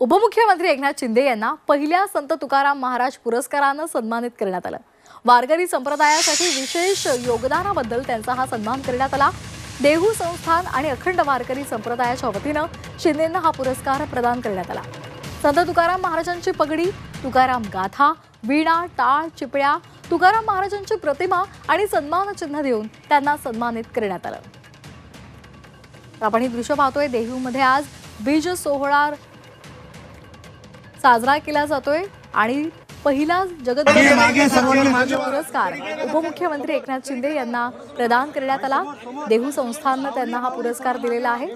उपमुख्यमंत्री एकनाथ शिंदे यांना पहिल्या संत तुकाराम महाराज पुरस्कारानं सन्मानित करण्यात आलं. वारकरी संप्रदायासाठी विशेष योगदानाबद्दल त्यांचा हा सन्मान करण्यात आला. देहू संस्थान आणि अखंड वारकरी संप्रदायाच्या वतीनं शिंदेंना हा पुरस्कार प्रदान करण्यात आला. संत तुकाराम महाराजांची पगडी तुकाराम गाथा वीणा टाळ चिपळ्या तुकाराम महाराजांची प्रतिमा आणि सन्मानचिन्ह देऊन त्यांना सन्मानित करण्यात आलं. आपण ही दृश्य पाहतोय. देहूमध्ये आज बीज सोहळा साजरा केला जातोय आणि पहिला जगत पुरस्कार उपमुख्यमंत्री एकनाथ शिंदे यांना प्रदान करण्यात आला. देहू संस्थाननं त्यांना हा पुरस्कार दिलेला आहे.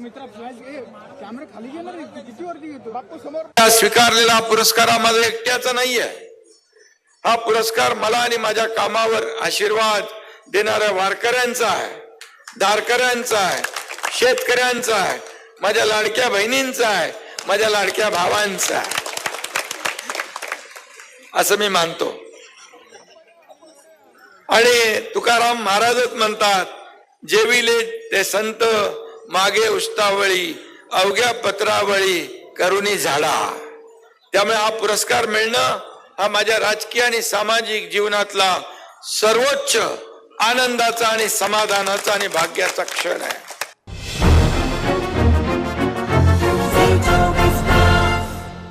हा स्वीकारलेला पुरस्कार हा माझा एकट्याचा नाहीये. हा पुरस्कार मला आणि माझ्या कामावर आशीर्वाद देणाऱ्या वारकऱ्यांचा आहे दारकऱ्यांचा आहे शेतकऱ्यांचा आहे माझ्या लाडक्या बहिणींचा आहे माझ्या लाडक्या भावांचा आहे. असं मी मानतो. आणि तुकाराम महाराजच म्हणतात जेविले ते संत मागे उष्टावळी अवघ्या पत्रावळी करुणी झाडा त्यामुळे हा पुरस्कार मिळणं हा माझ्या राजकीय आणि सामाजिक जीवनातला सर्वोच्च आनंदाचा आणि समाधानाचा आणि भाग्याचा क्षण आहे.